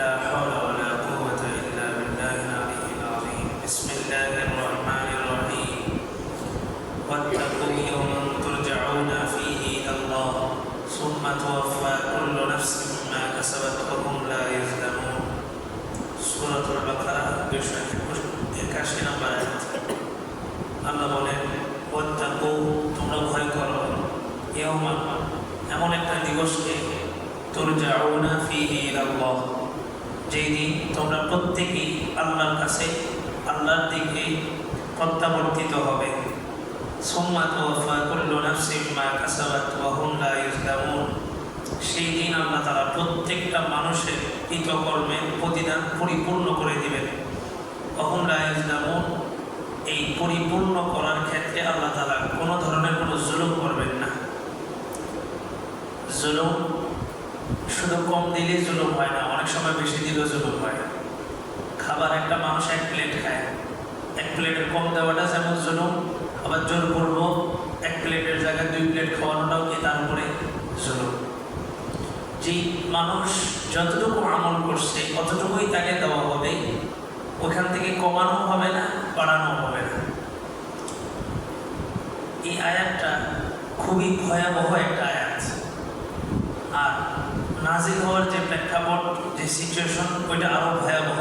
الله প্রত্যেকটা মানুষের কৃতকর্মের প্রতিদান পরিপূর্ণ করে দিবেন। অহম রায়ুজলামুন এই পরিপূর্ণ করার ক্ষেত্রে আল্লাহ তালা কোনো ধরনের কোনো জুলুম করবেন না। জুলুম শুধু কম দিলে জুলুম হয় না, অনেক সময় বেশি দিলেও জুলুম হয়। খাবার একটা মানুষ এক প্লেট খায়। এক প্লেটের কম দেওয়াটা যেমন জুলুম, আবার জোর করব এক প্লেটের জায়গায় দুই প্লেট খাওয়ানোটাও কি তার উপরে জুলুম। যে মানুষ যতটুকু আমল করছে, অতটুকুই তাকে দেওয়া হবে। ওখান থেকে কমানো হবে না, বাড়ানো হবে না। এই আয়াতটা খুবই ভয়াবহ একটা আয়াত। আর নাজিল হওয়ার যে প্রেক্ষাপট, যে সিচুয়েশন ওইটা আরও ভয়াবহ।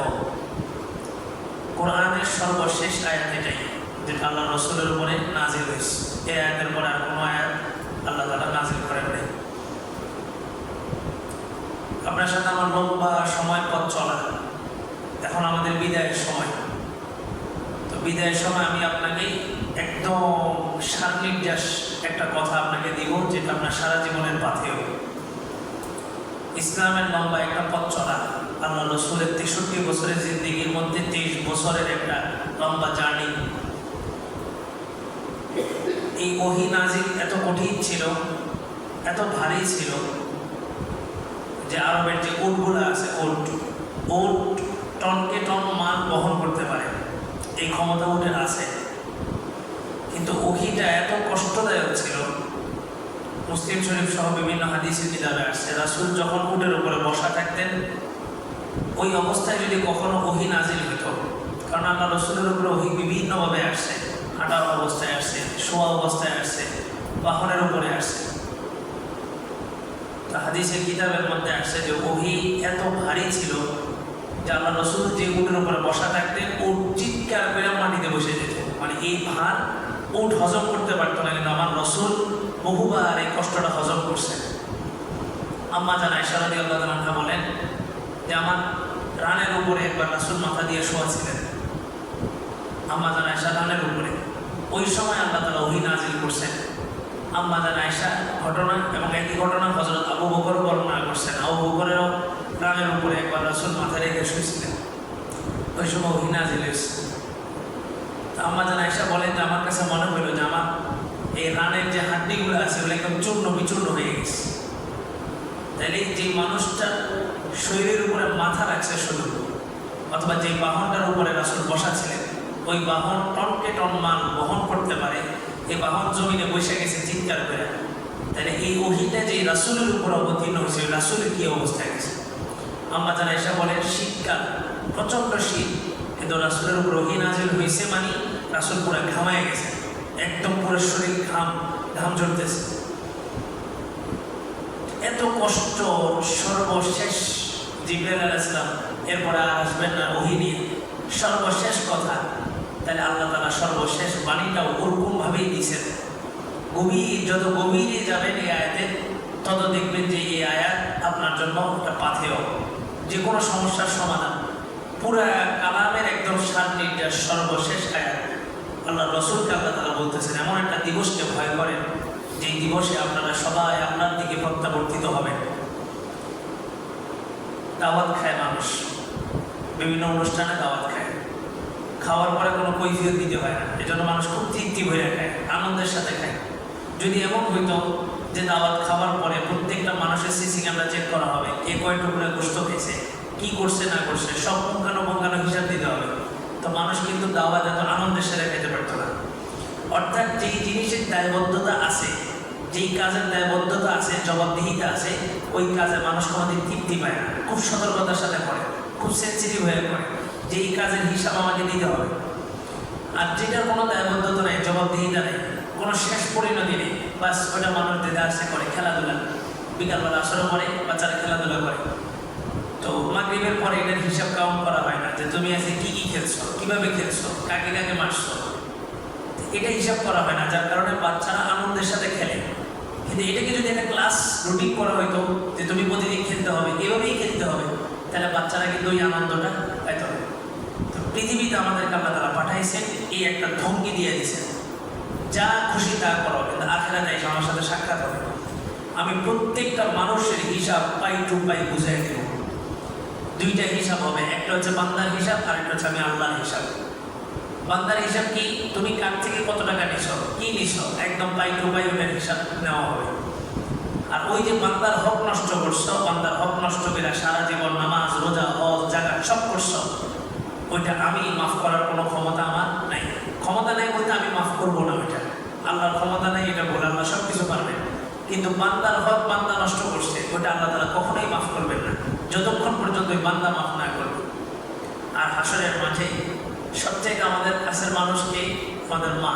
কোরআনের সর্বশেষ আয়াত এটাই, যেটা আল্লাহ রসুলের উপরে নাজিল হয়েছে। এই আয়াতের পরে আর কোনো আয়াত আল্লাহ তালা নাজিল করেন নাই আপনার সাথে আমার লম্বা সময় পথ চলা। এখন আমাদের বিদায়ের সময়। তো বিদায়ের সময় আমি আপনাকে একদম সার্নির্যাস একটা কথা আপনাকে দিব, যেটা আপনার সারা জীবনের পাথেও ইসলামের লম্বা একটা পথ চলা, আল্লাহ রসুলের তেষট্টি বছরের জিন্দিগির মধ্যে তেইশ বছরের একটা লম্বা জার্নি। এই ওহি নাজিল এত কঠিন ছিল, এত ভারী ছিল যে আরবের যে উটগুলো আছে, উট উট টনকে টন মাল বহন করতে পারে। এই ক্ষমতা উটের আছে। কিন্তু ওহিটা এত কষ্টদায়ক ছিল। মুসলিম শরীফ সহ বিভিন্ন হাদিসের কিতাবে আসছে, রাসুল যখন উটের উপরে বসা থাকতেন, ওই অবস্থায় যদি কখনো ওহি নাজিল হইত, কারণ আল্লাহ রসুলের উপরে ওহি বিভিন্নভাবে আসছে, হাঁটার অবস্থায় আসছে, শোয়া অবস্থায় আসছে বাহনের উপরে আসছে। হাদিসের কিতাবের মধ্যে আসছে যে ওহি এত ভারী ছিল যে আল্লাহ রসুল যে উটের উপরে বসা থাকতেন, উট চিৎকার করে মাটিতে বসে যেত মানে এই ভার উট হজম করতে পারতো না, কিন্তু আমার রসুল বহুবার এই কষ্টটা হজম করছে আম্মা জানা ইশারাদি আল্লাহ তালা বলেন যে আমার রানের উপরে একবার রাসুল মাথা দিয়ে শোয়া ছিলেন। আম্মা জানা রানের উপরে। ওই সময় আল্লাহ তালা ওহি নাজিল করছেন। আম্মা জানা ইশা ঘটনা এবং একই ঘটনা হজরত আবু বকর বর্ণনা করছেন। আবু বকরেরও রানের উপরে একবার রাসুল মাথা রেখে শুয়েছিলেন। ওই সময় ওহি নাজিল এসছে আম্মা জানা বলেন যে আমার কাছে মনে হলো যে আমার এই রানের যে হাড্ডিগুলো আছে, ওগুলো একদম চূর্ণ বিচূর্ণ হয়ে গেছে। তাহলে যে মানুষটা শরীরের উপরে মাথা রাখছে শুধু, অথবা যে বাহনটার উপরে রাসুল বসা ওই বাহন টনকে টন মাল বহন করতে পারে এই বাহন জমিনে বসে গেছে চিৎকার করে। তাহলে এই ওহিটা যে রাসুলের উপর অবতীর্ণ হয়েছে রাসুলের কি অবস্থায় গেছে? আম্মা জানা এসে বলেন শীতকাল প্রচণ্ড শীত। কিন্তু রাসুলের উপর ওহি নাজিল হয়েছে মানে রাসুল পুরো ঘামায় গেছে। একদম পুরো শরীর ঘাম ঘাম ঝরতেছে। এত কষ্ট, সর্বশেষ জিব্রাইল আলাইহিস এরপরে আর আসবেন না ওহি সর্বশেষ কথা তাহলে আল্লাহ তালা সর্বশেষ বাণীটা ওরকম ভাবেই দিয়েছেন। গভীর, যত গভীরে যাবেন এই আয়াতে, তত দেখবেন যে এই আয়াত আপনার জন্য একটা পাথেয়। যে কোনো সমস্যার সমাধান। পুরা কালামের একদম সার নির্যাস সর্বশেষ আয়াত। আল্লাহ রসুলকে আল্লাহ তালা বলতেছেন, এমন একটা দিবসকে ভয় করেন, যেই দিবসে আপনারা সবাই আপনার দিকে প্রত্যাবর্তিত হবেন। দাওয়াত খায় মানুষ। বিভিন্ন অনুষ্ঠানে দাওয়াত খাওয়ার পরে কোনো কৈফিয়ত দিতে হয় না। এজন্য মানুষ খুব তৃপ্তি ভরে খায়, আনন্দের সাথে খায়। যদি এমন হইতো যে দাওয়াত খাওয়ার পরে প্রত্যেকটা মানুষের সিসি ক্যামেরা চেক করা হবে, কে কয় টুকরে গোস্ত খেয়েছে, কি করছে, না করছে, সব পঙ্খানো পঙ্খানো হিসাব দিতে হবে। তো মানুষ কিন্তু দাওয়াত এত আনন্দের সাথে খেতে পারতো না। অর্থাৎ যেই জিনিসের দায়বদ্ধতা আছে, যেই কাজের দায়বদ্ধতা আছে, জবাবদিহিতা আছে, ওই কাজে মানুষ কোনোদিন তৃপ্তি পায় না। খুব সতর্কতার সাথে করে, খুব সেন্সিটিভ হয়ে পড়ে। যে এই কাজের হিসাব আমাকে দিতে হবে। আর যেটার কোনো দায়বদ্ধতা নেই, জবাবদিহিতা নেই, কোনো শেষ পরিণতি নেই, বাস ওটা মানুষ দিতে আসে করে, খেলাধুলা। বিকালবেলা আসরও করে, বাচ্চারা খেলাধুলা করে। তো মাগরিবের পরে এটার হিসাব কাউন্ট করা হয় না যে তুমি আজকে কি কি খেলছো, কীভাবে খেলছো, কাকে কাকে মারছো। এটা হিসাব করা হয় না, যার কারণে বাচ্চারা আনন্দের সাথে খেলে। কিন্তু এটাকে যদি একটা ক্লাস রুটিন করা হয়তো যে তুমি প্রতিদিন খেলতে হবে, এভাবেই খেলতে হবে, তাহলে বাচ্চারা কিন্তু ওই আনন্দটা পৃথিবীতে আমাদেরকে আল্লাহ তারা পাঠাইছেন, এই একটা ধমকি দিয়ে দিয়েছেন। যা খুশি তা করো, কিন্তু আখেরা যাই আমার সাথে সাক্ষাৎ হবে। আমি প্রত্যেকটা মানুষের হিসাব পাই টু পাই বুঝাই দেব দুইটা হিসাব হবে, একটা হচ্ছে বান্দার হিসাব আর একটা হচ্ছে আমি আল্লাহর হিসাব। বান্দার হিসাব কি? তুমি কার থেকে কত টাকা নিছো? কি নিছো? একদম পাই টু পাই ওটার হিসাব নেওয়া হবে। আর ওই যে বান্দার হক নষ্ট করছ, বান্দার হক নষ্ট করে সারা জীবন নামাজ, রোজা, হজ জাগা সব করছ ওইটা আমি মাফ করার কোনো ক্ষমতা আমার নাই। ক্ষমতা নাই বলতে আমি মাফ করব না ওইটা। আল্লাহর ক্ষমতা নেই এটা বলে আল্লাহ সব কিছু পারবেন। কিন্তু বান্দার হক বান্দা নষ্ট করছে ওটা আল্লাহ তারা কখনোই মাফ করবেন না। যতক্ষণ পর্যন্ত ওই বান্দা মাফ না করবে। আর হাসরের মাঝে সবচেয়ে আমাদের কাছের মানুষকে আমাদের মা।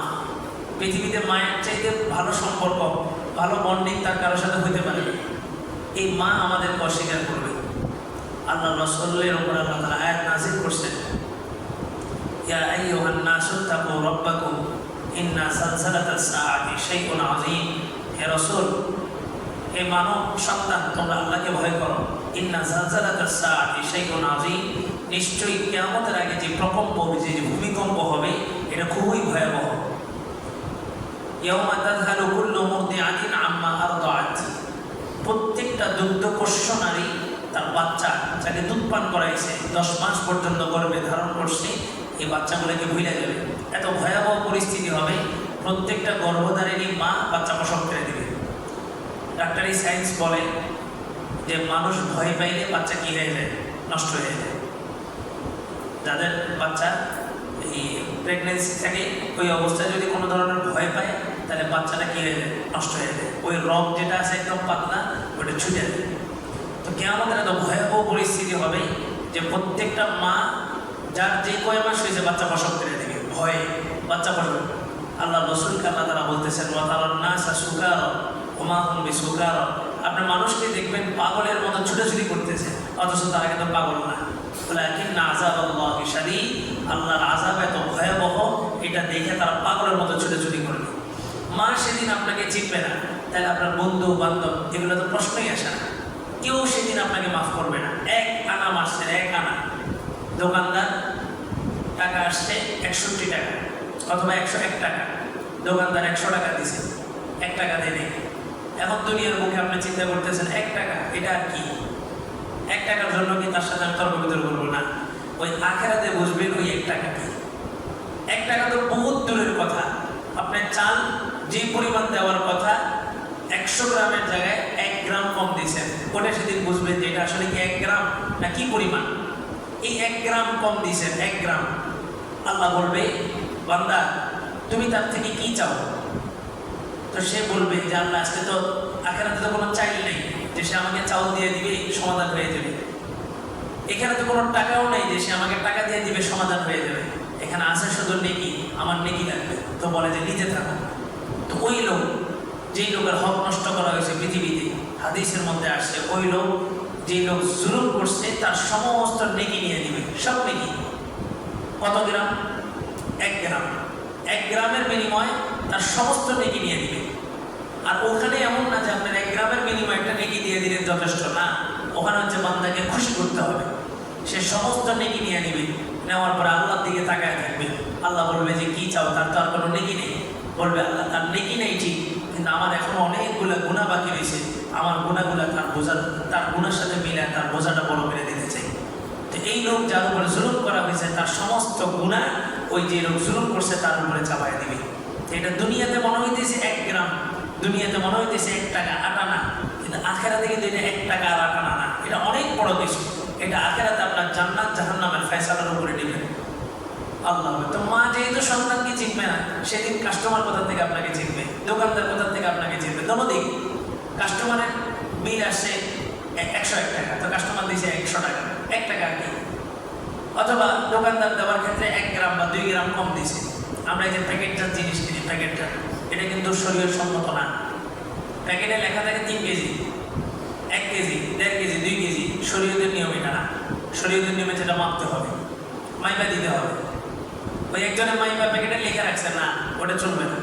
পৃথিবীতে মায়ের চাইতে ভালো সম্পর্ক, ভালো বন্ডিং তার কারোর সাথে হইতে পারে এই মা আমাদেরকে অস্বীকার করবে। আল্লাহ রসল্লের উপর আল্লাহ তারা আয়াত নাজির করছেন। ইয়া আইয়ুহান নাসু তাকু রাব্বাকুম ইন্না সালসালাতাস সাআতি শাইউন আযীম হে রাসূল, হে মানব সন্তান তোমরা আল্লাহকে ভয় করো। ইন্না সালসালাতাস সাআতি শাইউন আযীম। নিশ্চয়ই কিয়ামতের আগে যে প্রকম্প হবে, যে ভূমিকম্প হবে, এটা খুবই ভয়াবহ। ইয়াউমা তাযহালু কুল্লু মুরদিআতিন আম্মা আরদাআত। প্রত্যেকটা দুগ্ধপোষ্য নারী তার বাচ্চা, যাকে দুধ পান করাইছে, দশ মাস পর্যন্ত গর্ভে ধারণ করছে এই বাচ্চাগুলোকে ভুলে যাবে। এত ভয়াবহ পরিস্থিতি হবে, প্রত্যেকটা গর্ভধারিণী মা বাচ্চা প্রসব করে দেবে। ডাক্তারি সায়েন্স বলে যে মানুষ ভয় পাইলে বাচ্চা কি হয়ে যায়? নষ্ট হয়ে যায়। যাদের বাচ্চা এই প্রেগনেন্সি থাকে ওই অবস্থায় যদি কোনো ধরনের ভয় পায়, তাহলে বাচ্চাটা কি হয়ে যায়? নষ্ট হয়ে যায়। ওই রগ যেটা আছে একদম পাতলা, ওটা ছুটে যায়। তো কে আমাদের এত ভয়াবহ পরিস্থিতি হবে যে প্রত্যেকটা মা যার যে কয় মাস হয়েছে, বাচ্চা প্রসব করে দেবে ভয়ে বাচ্চা প্রসব আল্লাহ রসুলকে আল্লাহ তারা বলতেছেন ওয়াতালার না সুকার ওমা হুম সুকার আপনার মানুষকে দেখবেন পাগলের মতো ছুটাছুটি করতেছে, অথচ তারা কিন্তু পাগল না। লাকিন আজাব আল্লাহ সাদি আল্লাহর আজাব এত ভয়াবহ, এটা দেখে তারা পাগলের মতো ছুটাছুটি করবে মা সেদিন আপনাকে চিনবে না, তাহলে আপনার বন্ধু, বান্ধব, এগুলো তো প্রশ্নই আসে না। কেউ সেদিন আপনাকে মাফ করবে না। এক আনা মাসের এক আনা। দোকানদার, টাকা আসছে একষট্টি টাকা অথবা একশো এক টাকা। দোকানদার একশো টাকা দিছে, এক টাকা দিয়ে এখন দুনিয়ার মুখে আপনি চিন্তা করতেছেন, এক টাকা, এটা আর কি? এক টাকার জন্য কি তার সাথে আমি তর্ক বিতর্ক করব না? ওই আখেরাতে বুঝবেন ওই এক টাকা কি? এক টাকা তো বহুত দূরের কথা। আপনার চাল যে পরিমাণ দেওয়ার কথা, একশো গ্রামের জায়গায় এক গ্রাম কম দিয়েছেন। ওটা সেদিন বুঝবেন যে এটা আসলে কি এক গ্রাম না কি পরিমাণ? এই এক গ্রাম কম দিয়েছেন, এক গ্রাম। আল্লাহ বলবে, বান্দা, তুমি তার থেকে কি চাও? তো সে বলবে যে, আল্লাহ, আজকে তো আখেরাতে তো কোনো চাইল নেই। যে সে আমাকে চাউল দিয়ে দিবে, সমাধান হয়ে যাবে। এখানে তো কোনো টাকাও নেই যে সে আমাকে টাকা দিয়ে দিবে, সমাধান হয়ে যাবে। এখানে আছে শুধু নেকি, আমার নেকি লাগবে। তো বলে যে নিতে থাকো। তো ওই লোক, যেই লোকের হক নষ্ট করা হয়েছে পৃথিবীতে, হাদিসের মধ্যে আসছে, ওই লোক যেই লোক জুলুম করছে, তার সমস্ত নেকি নিয়ে দিবে সব নেকি। কত গ্রাম? এক গ্রাম। এক গ্রামের বিনিময় তার সমস্ত নেকি নিয়ে দিবে আর ওখানে এমন না যে আপনার এক গ্রামের বিনিময়ে একটা নেকি দিয়ে দিলেন যথেষ্ট, না। ওখানে হচ্ছে বান্দাকে খুশি করতে হবে। সে সমস্ত নেকি নিয়ে নিবে। নেওয়ার পরে আল্লাহর দিকে তাকায় থাকবে। আল্লাহ বলবে যে, কি চাও? তার তো আর কোনো নেকি নেই। বলবে, আল্লাহ, তার নেকি নেই, ঠিক। কিন্তু আমার এখন অনেকগুলো গুণা বাকি রয়েছে। আমার গুণাগুলা তার বোঝা তার গুণার সাথে মিলে তার বোঝাটা বড় করে দিতে চাই। তো এই লোক যার উপরে জুলুম করা হয়েছে, তার সমস্ত গুণা ওই যে লোক জুলুম করছে তার উপরে চাপায় দিবে। এটা দুনিয়াতে মনে হইতেছে এক গ্রাম, দুনিয়াতে মনে হইতেছে এক টাকা আটানা কিন্তু আখেরাতে কিন্তু এটা এক টাকা আর আটানা না এটা অনেক বড় কিছু। এটা আখেরাতে আপনার জান্নাত, জাহান্নামের ফয়সালার উপরে নেবেন আল্লাহ তো মা যেহেতু সন্তানকে চিনবে না, সেদিন কাস্টমার কোথা থেকে আপনাকে চিনবে? দোকানদার কোথা থেকে আপনাকে চিনবে? দোনোদিক কাস্টমারের বিল আসছে একশো এক টাকা। তো কাস্টমার দিয়েছে একশো টাকা। এক টাকা আর কি। অথবা দোকানদার দেওয়ার ক্ষেত্রে এক গ্রাম বা দুই গ্রাম কম দিছে। আমরা এই যে প্যাকেটটার জিনিস কিনি, প্যাকেটটা, এটা কিন্তু শরীরের সম্মত না। প্যাকেটে লেখা থাকে তিন কেজি, এক কেজি, দেড় কেজি, দুই কেজি। শরীয়তের নিয়ম না। শরীয়তের নিয়মে যেটা মাপতে হবে, মাইপা দিতে হবে। ওই একজনের মাইপা প্যাকেটে লেখা রাখছে না, ওটা চলবে না।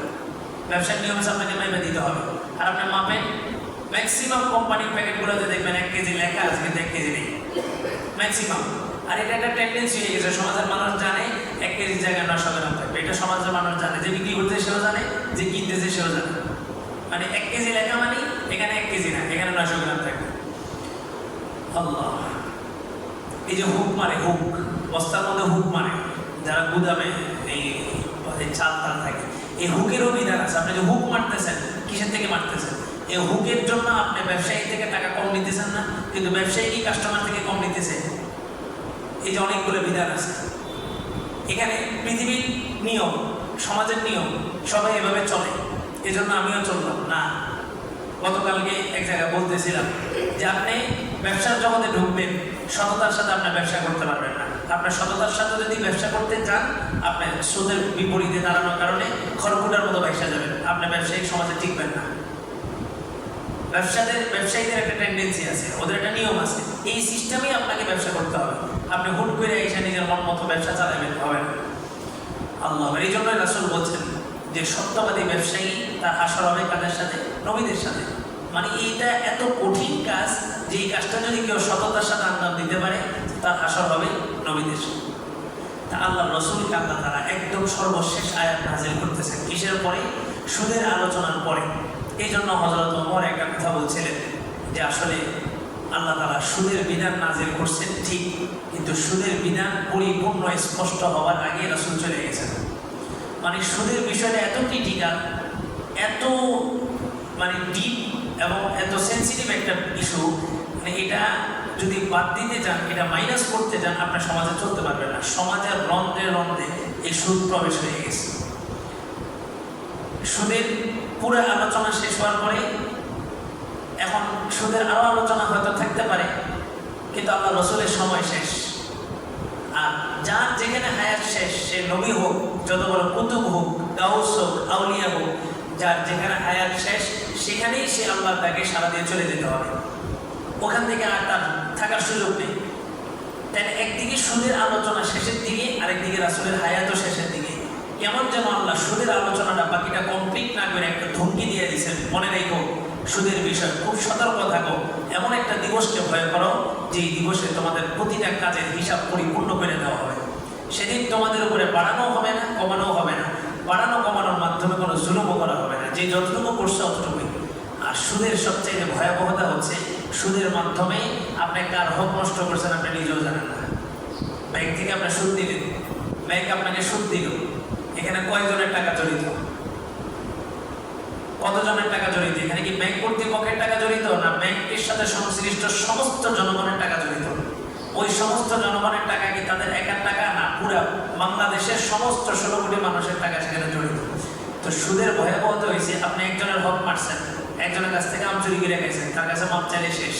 ব্যবসার নিয়ম আছে আপনাকে মাইপা দিতে হবে। আর আপনি মাপেন ম্যাক্সিমাম কোম্পানির প্যাকেটগুলোতে দেখবেন এক কেজি লেখা আছে, কিন্তু এক কেজি নেই। ম্যাক্সিমাম আর এটা একটা টেন্ডেন্সি হয়ে গেছে, সমাজের মানুষ জানে এক কেজির জায়গায় নশো গ্রাম থাকবে এটা সমাজের মানুষ জানে, যে বিক্রি করতে সেও জানে, যে কিনতেছে সেও জানে। মানে এক কেজি লেখা মানে এখানে এক কেজি না, এখানে নশো গ্রাম থাকবে আল্লাহ। এই যে হুক মারে হুক, বস্তার মধ্যে হুক মারে যারা গুদামে এই চাল তাল থাকে এই হুকেরও বিধান আছে, আপনি যে হুক মারতেছেন, কিসের থেকে মারতেছেন? এই হুকের জন্য আপনি ব্যবসায়ী থেকে টাকা কম নিতেছেন না, কিন্তু ব্যবসায়ী কি কাস্টমার থেকে কম নিতেছে? এই যে অনেকগুলো বিধান আছে। এখানে পৃথিবীর নিয়ম, সমাজের নিয়ম, সবাই এভাবে চলে। এই জন্য আমিও চললাম। না, গতকালকে এক জায়গায় বলতেছিলাম যে আপনি ব্যবসার জগতে ঢুকবেন, সততার সাথে আপনার ব্যবসা করতে পারবেন না। আপনার সততার সাথে যদি ব্যবসা করতে চান, আপনার সুদের বিপরীতে দাঁড়ানোর কারণে খড়কুটার মতো ব্যবসা যাবেন। আপনি ব্যবসায়িক সমাজে টিকবেন না। ব্যবসাদের ব্যবসায়ীদের একটা টেন্ডেন্সি আছে, ওদের একটা নিয়ম আছে। এই সিস্টেমেই আপনাকে ব্যবসা করতে হবে। আপনি হুট করে এসে নিজের মন মতো ব্যবসা চালাবেন, হবে না। আল্লাহ এই জন্যই রাসুল বলছেন যে, সত্যবাদী ব্যবসায়ী তার আসর হবে কাদের সাথে? নবীদের সাথে। মানে এইটা এত কঠিন কাজ যে এই কাজটা যদি কেউ সততার সাথে আন্দাজ দিতে পারে তার আসর হবে নবীদের তা আল্লাহ রসুলকে আল্লাহ তারা একদম সর্বশেষ আয়াত নাজিল করতেছেন। কিসের পরে? সুদের আলোচনার পরে। এই জন্য হজরত ওমর একটা কথা বলছিলেন যে আসলে আল্লাহ তারা সুদের বিধান নাজিল করছেন, ঠিক, কিন্তু সুদের বিধান পরিপূর্ণ স্পষ্ট হওয়ার আগে রসুল চলে গেছেন। মানে সুদের বিষয়টা এত ক্রিটিক্যাল এত মানে ডিপ এবং এত সেন্সিটিভ একটা ইস্যু মানে এটা যদি বাদ দিতে চান, এটা মাইনাস করতে চান, আপনার সমাজে চলতে পারবেন না। সমাজের রন্ধ্রে রন্ধ্রে এই সুদ প্রবেশ হয়ে গেছে। সুদের পুরো আলোচনা শেষ হওয়ার পরে এখন সুদের আরও আলোচনা হয়তো থাকতে পারে, কিন্তু আল্লাহ রসুলের সময় শেষ। আর যার যেখানে হায়াত শেষ, সে নবী হোক, যত বড় কুতুব হোক, গাউস হোক, আউলিয়া হোক, যার যেখানে হায়াত শেষ, সেখানেই সে আল্লাহ তাকে সারা দিয়ে চলে যেতে হবে। ওখান থেকে আর তার থাকার সুযোগ নেই। তাই একদিকে সুদের আলোচনা শেষের দিকে, আরেকদিকে রাসুলের হায়াতও শেষের দিকে। কেমন যেন আল্লাহ সুদের আলোচনাটা বাকিটা কমপ্লিট না করে একটা ধমকি দিয়ে দিয়েছেন। মনে রেখো, সুদের বিষয় খুব সতর্ক থাকো। এমন একটা দিবসকে ভয় করো যে এই দিবসে তোমাদের প্রতিটা কাজের হিসাব পরিপূর্ণ করে দেওয়া হবে। সেদিন তোমাদের উপরে বাড়ানো হবে না, কমানো হবে না। বাড়ানো কমানোর মাধ্যমে কোনো জুলুমও করা হবে না। যে যতটুকু করছে অতটুকুই। আর সুদের সবচেয়ে ভয়াবহতা হচ্ছে সুদের মাধ্যমে আপনি কার হক নষ্ট করছেন আপনি নিজেও জানেন না। ব্যাংক থেকে আপনার সুদ দিলেন, ব্যাংক আপনাকে সুদ দিল, এখানে কয়জনের টাকা জড়িত? কতজনের টাকা জড়িত? এখানে কি ব্যাংক কর্তৃপক্ষের টাকা জড়িত না ব্যাংকের সাথে সংশ্লিষ্ট সমস্ত জনগণের টাকা জড়িত? ওই সমস্ত জনগণের টাকা কি তাদের একার টাকা না পুরা বাংলাদেশের সমস্ত ষোলো কোটি মানুষের টাকা সেখানে জড়িত? তো সুদের ভয়াবহতা হয়েছে আপনি একজনের হক মারছেন। একজনের কাছ থেকে আম চুরি করে গেছেন তার কাছে মাপ চাইলে শেষ।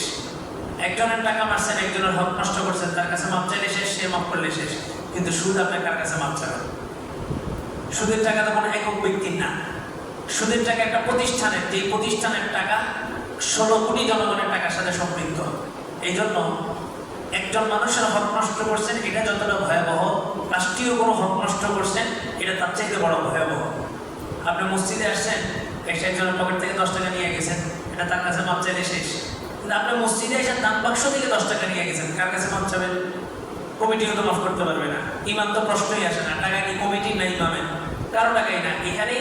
একজনের টাকা মারছেন, একজনের হক নষ্ট করছেন, তার কাছে মাপ চাইলে শেষ, সে মাপ করলে শেষ। কিন্তু সুদ আপনার কার কাছে মাপ চাবে? সুদের টাকা তো কোনো একক ব্যক্তির না। সুদের টাকা একটা প্রতিষ্ঠানের যে প্রতিষ্ঠানের টাকা ষোলো কোটি জনগণের টাকার সাথে সম্পৃক্ত। এই জন্য একজন মানুষের হক নষ্ট করছেন, এটা যতটা ভয়াবহ, রাষ্ট্রীয় কোনো হক নষ্ট করছেন, এটা তার চাইতে বড় ভয়াবহ। আপনি মসজিদে আসছেন একটা একজনের পকেট থেকে দশ টাকা নিয়ে গেছেন। এটা তার কাছে মাপ শেষ। কিন্তু আপনি মসজিদে এসে দান বাক্স থেকে দশ টাকা নিয়ে গেছেন, কার কাছে মাপ কমিটিও তো মাফ করতে পারবে না। ইমান তো প্রশ্নই আসে না, টাকা কি কমিটি না ইমামের কারও টাকাই না। এখানে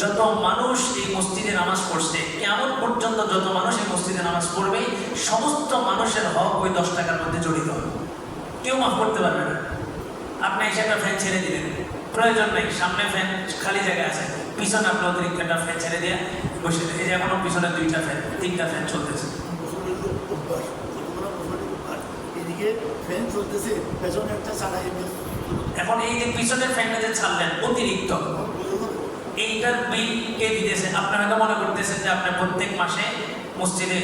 যত মানুষ এই মসজিদে নামাজ পড়ছে, কেমন পর্যন্ত যত মানুষ এই মসজিদে নামাজ পড়বে, সমস্ত মানুষের হক ওই দশ টাকার মধ্যে জড়িত। কেউ মাফ করতে পারবে না। আপনি এসে একটা ফ্যান ছেড়ে দিলেন। প্রয়োজন নেই, সামনে ফ্যান খালি জায়গা আছে। পিছনে আপনি অতিরিক্ত একটা ফ্যান ছেড়ে দিয়ে বসে এই যে এখনও পিছনে দুইটা ফ্যান, তিনটা ফ্যান চলতেছে। এখন এই যে ফ্যানটা যে ছাড়লেন, অতিরিক্ত। এইটার আপনারা মনে করতেছেন যে আপনি প্রত্যেক মাসে মসজিদে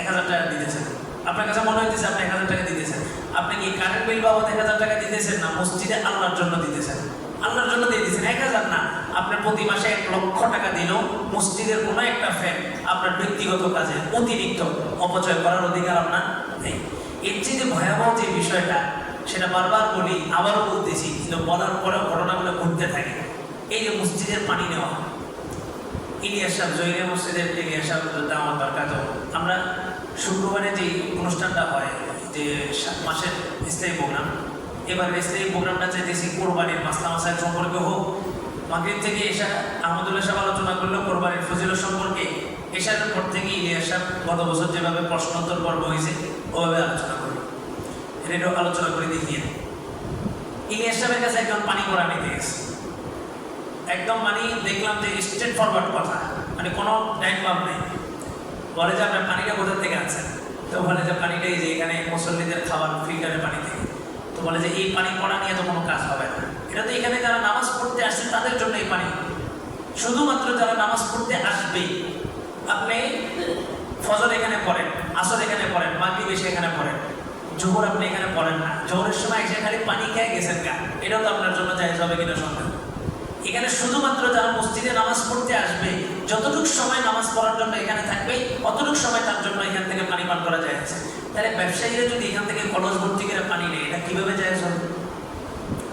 এক হাজার টাকা দিতেছেন। আপনার কাছে মনে হইতেছে আপনি এক হাজার টাকা দিতেছেন। আপনি কি কারেন্ট বিল বাবদ এক হাজার টাকা দিতেছেন না মসজিদে আল্লাহর জন্য দিতেছেন? আল্লাহর জন্য দিয়ে দিতেছেন এক হাজার না। আপনার প্রতি মাসে এক লক্ষ টাকা দিলেও মসজিদের কোনো একটা ফ্যান আপনার ব্যক্তিগত কাজে অতিরিক্ত অপচয় করার অধিকার আপনার নেই। এর যে ভয়াবহ যে বিষয়টা, সেটা বারবার বলি, আবারও বলতেছি, কিন্তু বলার পরেও ঘটনাগুলো ঘটতে থাকে। এই যে মসজিদের পানি নেওয়া ইলিয়াস সাহেব জহিরে মসজিদের ইলিয়াস সাহেব আমার দরকার আমরা শুক্রবারে যে অনুষ্ঠানটা হয়, যে সাত মাসের স্থায়ী প্রোগ্রাম, এবার স্থায়ী প্রোগ্রামটা চাইতেছি কোরবানির মাসলা মাসাইল সম্পর্কে হোক মাগরিব থেকে এসা আহমদুল্লাহ সাহেব আলোচনা করল, কোরবানির ফজিল সম্পর্কে। এসার পর থেকে ইলিয়াস সাহেব গত বছর যেভাবে প্রশ্নোত্তর পর্ব হয়েছে, ওভাবে আলোচনা করল। এটা আলোচনা করে দেখিয়ে। ইলিয়াস সাহেবের কাছে একদম পানি করা নিতে গেছে। একদম মানে দেখলাম যে স্ট্রেট ফরওয়ার্ড কথা মানে কোনো টাইম বাম নেই। বলে যে আপনার পানিটা কোথা থেকে আনছেন? তো বলে যে পানিটা এই যে এখানে মুসল্লিদের খাবার ফিল্টারের পানি থেকে। তো বলে যে এই পানি পড়া নিয়ে তো কোনো কাজ হবে না। এটা তো এখানে যারা নামাজ পড়তে আসছে, তাদের জন্য এই পানি শুধুমাত্র যারা নামাজ পড়তে আসবে। আপনি ফজর এখানে পড়েন, আসর এখানে পড়েন, মাগরিব এসে এখানে পড়েন। জোহর আপনি এখানে পড়েন না। জোহরের সময় এসে খালি পানি খেয়ে গেছেন গা। এটাও তো আপনার জন্য জায়জ হবে কিনা সন্দেহ? এখানে শুধুমাত্র যারা মসজিদে নামাজ পড়তে আসবে, যতটুকু সময় নামাজ পড়ার জন্য এখানে থাকবে, অতটুকু সময় তার জন্য এখান থেকে পানি পান করা যায় তাহলে ব্যবসায়ীরা যদি এখান থেকে কলস ভর্তি করে পানি নেয়, এটা কীভাবে যায় হবে?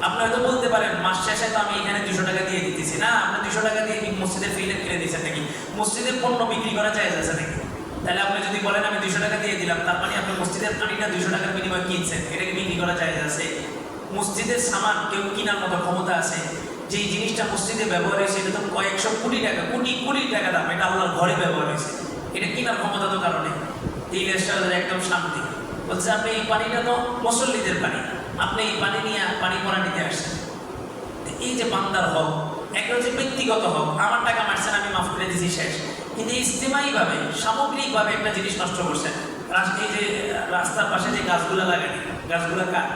আপনি তো বলতে পারেন, মাস শেষে তো আমি এখানে দুশো টাকা দিয়ে দিতেছি না আপনি দুশো টাকা দিয়ে কি মসজিদের ফিল্ডে কিনে দিচ্ছেন নাকি? মসজিদের পণ্য বিক্রি করা যায় আছে নাকি? তাহলে আপনি যদি বলেন আমি দুশো টাকা দিয়ে দিলাম, তার মানে আপনি মসজিদের পানিটা দুশো টাকার বিনিময়ে কিনছেন এটাকে বিক্রি করা যায় আছে? মসজিদের সামান কেউ কেনার মতো ক্ষমতা আছে যে জিনিসটা মসজিদে ব্যবহার হয়েছে, এটা তো কয়েকশো কোটি টাকা, কোটি কোটি টাকা দাম, এটা আল্লাহর ঘরে ব্যবহার হয়েছে। এটা কেনার ক্ষমতা তো কারণে এই রেস্টুরেন্টের একদম শান্তি। বলছে আপনি এই পানিটা তো মুসল্লিদের পানি। আপনি এই পানি নিয়ে পানি পরা নিতে আসছেন। এই যে বান্দার হক, একটা হচ্ছে ব্যক্তিগত হক। আমার টাকা মারছেন, আমি মাফ করে দিয়েছি শেষ। কিন্তু ইস্তেমাইভাবে সামগ্রিকভাবে একটা জিনিস নষ্ট করছেন। এই যে রাস্তার পাশে যে গাছগুলো লাগানি, গাছগুলো কাট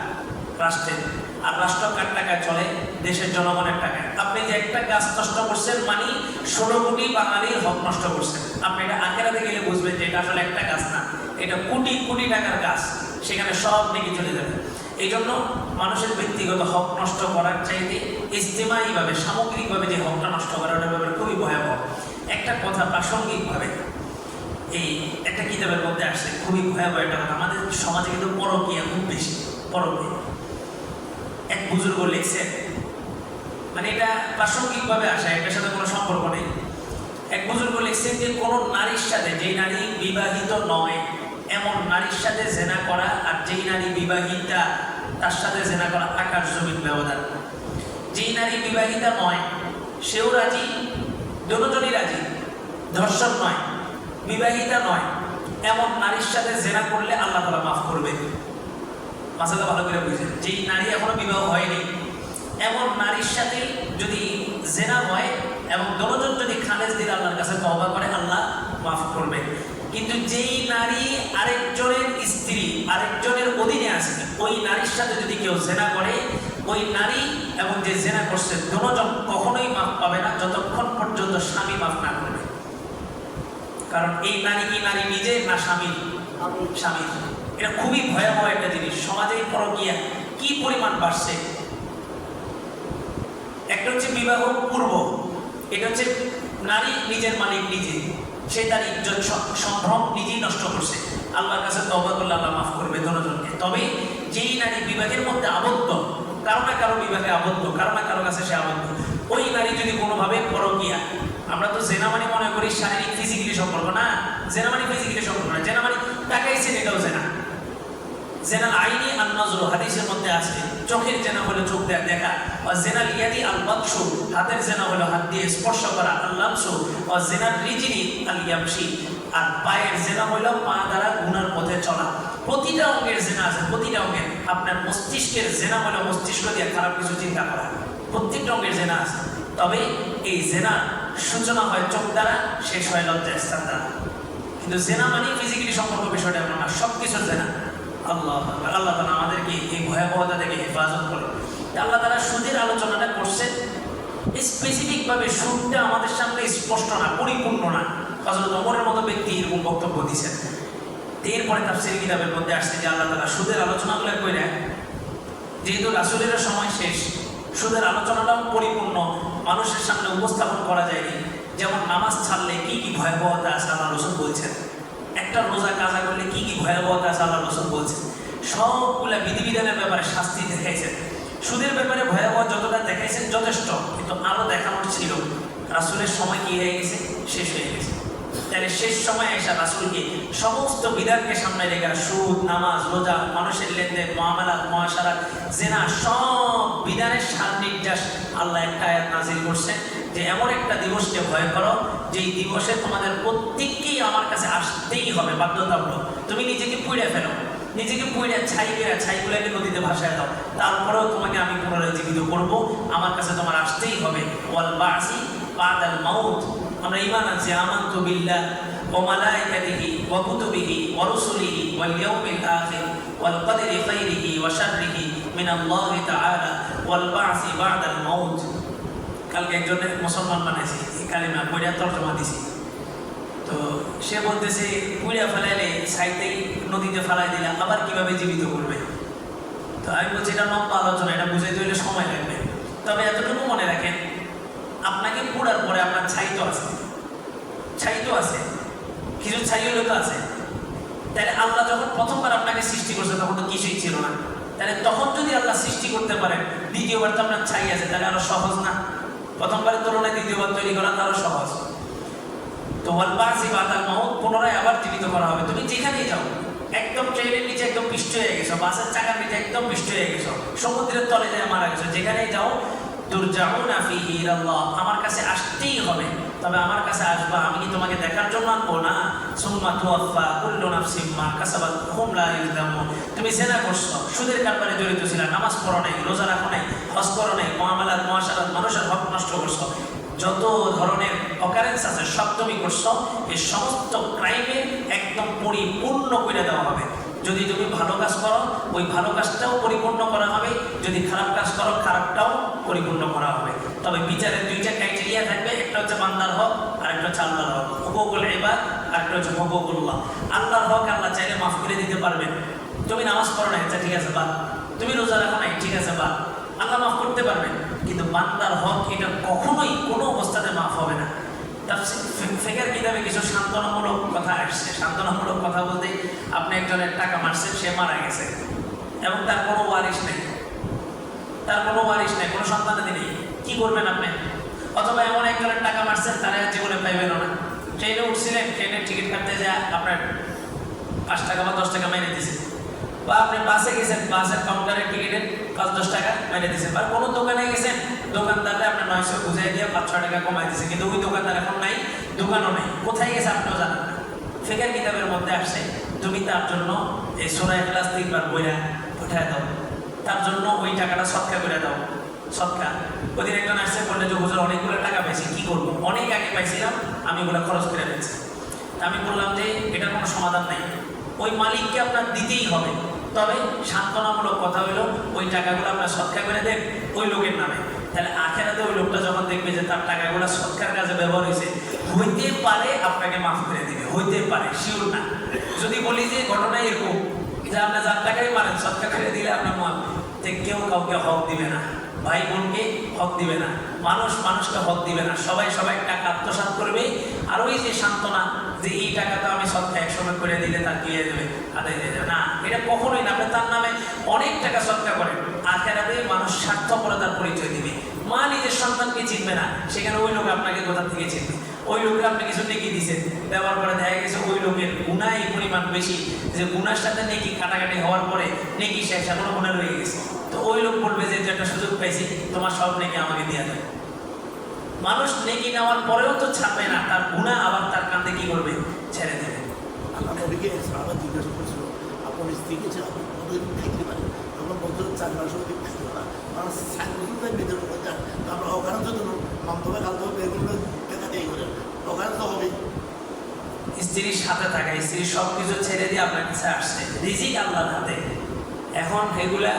রাষ্ট্রের আর রাষ্ট্র কার টাকায় চলে? দেশের জনগণের টাকায়। আপনি যে একটা গাছ নষ্ট করছেন মানে ষোলো কোটি বাঙালির হক নষ্ট করছেন। আপনি এটা আখেরাতে গেলে বুঝবেন যে এটা আসলে একটা গাছ না। এটা কোটি কোটি টাকার গাছ। সেখানে সব দিকে চলে যাবে। এই জন্য মানুষের ব্যক্তিগত হক নষ্ট করার চাইতে ইস্তেমাইভাবে সামগ্রিকভাবে যে হকটা নষ্ট করার ব্যাপারে খুবই ভয়াবহ। একটা কথা প্রাসঙ্গিকভাবে, এই একটা কিতাবের মধ্যে আসছে, খুবই ভয়াবহ একটা কথা। আমাদের সমাজে কিন্তু পরকীয়া খুব বেশি, পরকীয়া। এক বুজুর্গ লিখছে মানে এটা প্রাসঙ্গিকভাবে আসে, এটার সাথে কোনো সম্পর্ক নেই। এক বুজুর্গ লিখছেন যে, কোনো নারীর সাথে যে নারী বিবাহিত নয় এমন নারীর সাথে জেনা করা আর যেই নারী বিবাহিতা, তার সাথে জেনা করা আকাশ জমিন ব্যবধান। যেই নারী বিবাহিতা নয়, সেও রাজি, দুজনই রাজি। ধর্ষণ নয়, বিবাহিতা নয়, এমন নারীর সাথে জেনা করলে আল্লাহ তালা মাফ করবে। মাসাটা ভালো করে বুঝেন, যেই নারী এখনও বিবাহ হয়নি, এমন নারীর সাথে যদি জেনা হয়, এবং দনোজন যদি খালেজ দিলে আল্লাহর কাছে তওবা করে, আল্লাহ মাফ করবে কিন্তু যেই নারী আরেকজনের স্ত্রী আরেকজনের অধীনে আছে ওই নারীর সাথে যদি কেউ জেনা করে ওই নারী এবং যে জেনা করছে দনোজন কখনোই মাফ পাবে না যতক্ষণ পর্যন্ত স্বামী মাফ না করবে। কারণ এই নারী কি নারী নিজে না স্বামী স্বামী। এটা খুবই ভয়াবহ একটা জিনিস। সমাজে পরকিয়া কি পরিমাণ বাড়ছে? একটা হচ্ছে বিবাহ পূর্ব এটা হচ্ছে নারী নিজের মালিক নিজে। সে তার ইজ্জত সম্ভ্রম নিজেই নষ্ট করছে। আল্লাহর কাছে তবা করলে আল্লাহ মাফ করবে দনজনকে তবে যেই নারী বিবাহের মধ্যে আবদ্ধ, কারও না কারও বিবাহে আবদ্ধ, কারও না কারও কাছে সে আবদ্ধ। ওই নারী যদি কোনোভাবে পরকিয়া, আমরা তো জেনামানি মনে করি শারীরিক ফিজিক্যালি সম্পর্ক না? জেনামানি ফিজিক্যালি সম্পর্ক না। জেনামানি টাকাই তাকাইছে এটাও জেনা জেনাল আইনি আল নজর হাদিসের মধ্যে আছে, চোখের জেনা হলো চোখ দেয়া দেখা, ও জেনাল ইয়াদি আল হাতের জেনা হলো হাত দিয়ে স্পর্শ করা ও জেনাল রিজিনি আল আর পায়ের জেনা হলো পা দ্বারা গুনার পথে চলা। প্রতিটা অঙ্গের জেনা আছে, প্রতিটা অঙ্গের। আপনার মস্তিষ্কের জেনা হলো মস্তিষ্ক দিয়ে খারাপ কিছু চিন্তা করা। প্রত্যেকটা অঙ্গের জেনা আছে। তবে এই জেনা সূচনা হয় চোখ দ্বারা, শেষ হয় লজ্জা স্থান দ্বারা। কিন্তু জেনা মানে ফিজিক্যালি সম্পর্ক বিষয়টা এমন না সব কিছুর জেনা। আল্লাহ। আল্লাহ তালা আমাদেরকে এই ভয়াবহতা থেকে হেফাজত করে আল্লাহ তালা সুদের আলোচনাটা করছেন স্পেসিফিক ভাবে সুরটা আমাদের সামনে স্পষ্ট না, পরিপূর্ণ না। হজরত অমরের মতো ব্যক্তি এরকম বক্তব্য দিচ্ছেন এরপরে তাফসির কিতাবের মধ্যে আসছে যে আল্লাহ তালা সুদের আলোচনাগুলো করে যেহেতু রাসুলের সময় শেষ, সুদের আলোচনাটাও পরিপূর্ণ, মানুষের সামনে উপস্থাপন করা যায়নি। যেমন নামাজ ছাড়লে কি কি ভয়াবহতা আছে আল্লাহ রসুল বলছেন। একটা রোজা কাজা করলে কি কি ভয়াবহতা আছে আল্লাহ রসুল বলছে? সবগুলা বিধিবিধানের ব্যাপারে শাস্তি দেখাইছেন। সুদের ব্যাপারে ভয়াবহ যতটা দেখাইছেন যথেষ্ট, কিন্তু আরও দেখানোর ছিল। রাসুলের সময় কি হয়ে গেছে? শেষ হয়ে গেছে। তাহলে শেষ সময় এসে রাসুলকে সমস্ত বিধানকে সামনে রেখে সুদ, নামাজ, রোজা, মানুষের লেনদেন মহামেলাত মহাসারাত, জেনা সব বিধানের সার নির্যাস আল্লাহ একটা আয়াত নাজিল করছে যে এমন একটা দিবসকে ভয় করো, যেই দিবসে তোমাদের প্রত্যেককেই আমার কাছে আসতেই হবে বাধ্যতামূলক। তুমি নিজেকে পুড়ে ফেলো, নিজেকে পুড়ে ছাই বেরা ছাইগুলোকে নদীতে ভাসায় দাও। তারপরেও তোমাকে আমি পুনরায় জীবিত করব, আমার কাছে তোমার আসতেই হবে। ওয়াল বাসি বাদাল মাউত। আমরা ইমান আছি আমান্তু বিল্লাহ ওয়া মালাইকাতিহি ওয়া কুতুবিহি ওয়া রুসুলিহি ওয়াল ইয়াউমিল আখির ওয়াল কদরি খাইরিহি ওয়া শাররিহি মিন আল্লাহ তাআলা ওয়াল বাসি বাদাল মাউত। কালকে একজনের মুসলমান বানাইছি কালিমা তর্জমা দিছি। তো সে বলতেছে, পুড়িয়া ফেলাইলে সাইতেই নদীতে ফেলাই দিলে আবার কীভাবে জীবিত করবে? তো আমি বলছি, এটা লম্বা আলোচনা, এটা বুঝাইতে হলে সময় লাগবে। তবে এতটুকু মনে রাখেন আপনাকে পুড়ার পরে আপনার ছাই তো আছে। ছাই তো আছে। কিছু ছাই হলে তো আছে। তাহলে আল্লাহ যখন প্রথমবার আপনাকে সৃষ্টি করছে, তখন তো কিছুই ছিল না। তাহলে তখন যদি আল্লাহ সৃষ্টি করতে পারেন, দ্বিতীয়বার তো আপনার ছাই আছে, তাহলে আরও সহজ না? প্রথমবারের তুলনায় দ্বিতীয়বার তৈরি করা আরও সহজ। তো ওয়ালবাসি বাতাল মাউত, পুনরায় আবার জীবিত করা হবে। তুমি যেখানেই যাও, একদম ট্রেনের নিচে একদম পিষ্ট হয়ে গেছো, বাসের চাকার নিচে একদম পিষ্ট হয়ে গেছো, সমুদ্রের তলে যায় মারা গেছো। যেখানেই যাও তুরজাউনা ফিহি ইলাল্লাহ। আমার কাছে আসতেই হবে, তবে আমার কাছে আসবা। আমি কি তোমাকে দেখার জন্য আনব? না। সুম্মা তুওয়াফা কুল্লু নাফসিন মা কাসাবাত, হুম তুমি জেনা করছ, সুদের কারবারে জড়িত ছিলে, নামাজ পড়ো নাই, রোজা রাখো নাই, হজ করো নাই মুআমালাত মুআশারাত মানুষের হক নষ্ট করছ। যত ধরনের অকারেন্স আছে, সব তুমি করছ। এই সমস্ত ক্রাইমে একদম পরিপূর্ণ করে দেওয়া হবে। যদি তুমি ভালো কাজ করো, ওই ভালো কাজটাও পরিপূর্ণ করা হবে। যদি খারাপ কাজ করো, খারাপটাও পরিপূর্ণ করা হবে। তবে বিচারের দুইটা ক্রাইটেরিয়া থাকবে। একটা হচ্ছে বান্দার হক আর একটা হচ্ছে আল্লাহর হক। হুকুকুল ইবাদ আর একটা হচ্ছে হুকুকুল্লাহ। আল্লাহর হক আল্লাহ চাইলে মাফ করে দিতে পারবেন। তুমি নামাজ পড়ো না আচ্ছা ঠিক আছে বা তুমি রোজা রাখো নাই, ঠিক আছে বা আল্লাহ মাফ করতে পারবেন। কিন্তু বান্দার হক এটা কখনোই কোনো অবস্থাতে মাফ হবে না। ফেকার কিতাবে কিছু সান্ত্বনামূলক কথা আসছে। সান্ত্বনামূলক কথা বলতে আপনি একজনের টাকা মারছেন, সে মারা গেছে। এবং তার কোনো ওয়ারিশ নেই। তার কোনো ওয়ারিশ নেই, কোনো সন্তানাদি নেই। কি করবেন আপনি? অথবা এমন একজনের টাকা মারছেন, তারা জীবনে পাইবেন না। ট্রেনে উঠছিলেন, ট্রেনের টিকিট কাটতে যা আপনার পাঁচ টাকা বা দশ টাকা মেরে দিয়েছে বা আপনি বাসে গেছেন, বাসের কাউন্টারের টিকিটের পাঁচ দশ টাকা মেরে দিয়েছেন বা কোনো দোকানে গেছেন দোকানদাররা আপনার নয়শো বুঝাই দিয়ে পাঁচ ছয় টাকা কমাই দিয়েছে কিন্তু ওই দোকানদার এখন নাই, দোকানও নেই। কোথায় গেছে আপনিও জানেন না। ফেকার কিতাবের মধ্যে আসছে, তুমি তার জন্য এই সোনায় ক্লাস তিনবার বইরা উঠায় দাও। তার জন্য ওই টাকাটা সৎকা করে দাও। সৎকা। ওদিন একজন আসছে, বললে যে, হুজুর, অনেকগুলো টাকা পাইছি, কি করব? অনেক আগে পাইছিলাম, আমি ওগুলো খরচ করে ফেলছি। তা আমি বললাম যে, এটার কোনো সমাধান নাই। ওই মালিককে আপনার দিতেই হবে। তবে সান্ত্বনামূলক কথা হলো ওই টাকাগুলো আপনার সৎকার করে দেন ওই লোকের নামে। তাহলে আখেরাতে ওই লোকটা যখন দেখবে যে তার টাকাগুলো সৎকার কাজে ব্যবহার হয়েছে হইতে পারে আপনাকে মাফ করে দেবে, হইতে পারে শিওর না। যদি বলি যে ঘটনা এরকম, যে আপনার যার টাকাই মারেন, সৎকার করে দিলে আপনার মন যে কেউ কাউকে হক দিবে না। ভাই বোনকে হক দিবে না। মানুষ মানুষকে হক দিবে না। সবাই সবাই টাকা আত্মসাৎ করবে। আর ওই যে সান্ত্বনা, যে এই টাকা তো আমি সৎকা একসময় করে দিলে তার দিয়ে দেবে আদায় দিয়ে দেবে। না, এটা কখনোই না। আপনি তার নামে অনেক টাকা সৎকা করেন আখেরাতে মানুষ স্বার্থপরতার পরিচয় দিবে। মা নিজের সন্তানকে চিনবে না। সেখানে ওই লোক আপনাকে কোথা থেকে চিনবে? ওই লোককে আপনি কিছু নেকি দিয়েছেন ব্যবহার করে দেখা গেছে ওই লোকের গুণা এই পরিমাণ বেশি, যে গুণার সাথে নেকি কাটাকাটি হওয়ার পরে নেকি শেষ, এখনও গুণা রয়ে গেছে। তো ওই লোক বলবে যে একটা সুযোগ পাইছি, তোমার সব নেকি আমাকে দেওয়া যায় মানুষ নেকি নেওয়ার পরেও তো ছাড়বে না, তার গুণা আবার তার কান্দে কি করবে? ছেড়ে দেবে। আমরা ওখানে ধরুন মামতবে দিয়ে ওখানে স্ত্রীর সাথে থাকা, স্ত্রী সব কিছু ছেড়ে দিয়ে আপনার কাছে আসছে। রিজিক আল্লাহর হাতে। এখন এগুলা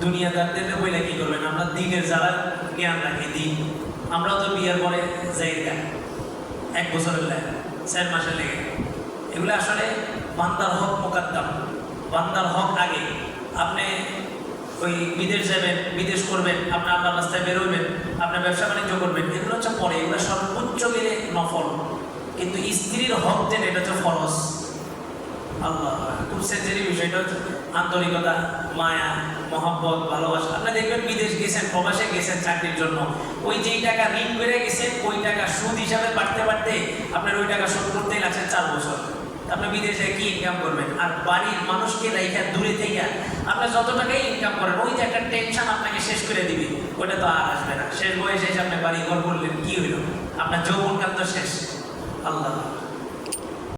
দুনিয়াদারদের বইলে কি করবেন? আমরা দিনের যারা জ্ঞান রাখি, দিন। আমরাও তো বিয়ের পরে যাই এক বছরের লাগে চার মাসের লেগে। এগুলো আসলে বান্দার হক মোকাদ্দাম। বান্দার হক আগে। আপনি ওই বিদেশ যাবেন বিদেশ করবেন আপনি আল্লাহ রাস্তায় বেরোবেন আপনার ব্যবসা বাণিজ্য করবেন, এগুলো হচ্ছে পরে, এগুলো সর্বোচ্চ গেলে নফল। কিন্তু স্ত্রীর হক যেটা এটা হচ্ছে ফরজ। আল্লাহ, খুব সেন্সিটিভ বিষয়টা হচ্ছে আন্তরিকতা, মায়া, মহব্বত, ভালোবাসা। আপনি দেখবেন বিদেশ গেছেন, প্রবাসে গেছেন চাকরির জন্য। ওই যেই টাকা ঋণ বেড়ে গেছে ওই টাকা সুদ হিসাবে বাড়তে বাড়তে আপনার ওই টাকা শোধ করতেই লাগছে চার বছর। আপনি বিদেশে কি ইনকাম করবেন? আর বাড়ির মানুষকে রাইখা দূরে থেকে আপনি যত টাকাই ইনকাম করেন, ওই যে একটা টেনশন আপনাকে শেষ করে দিবে। ওটা তো আর আসবে না। শেষ বয়সে এসে আপনি বাড়ি ঘর করলেন, কি হইল? আপনার যৌবনকাল তো শেষ। আল্লাহ।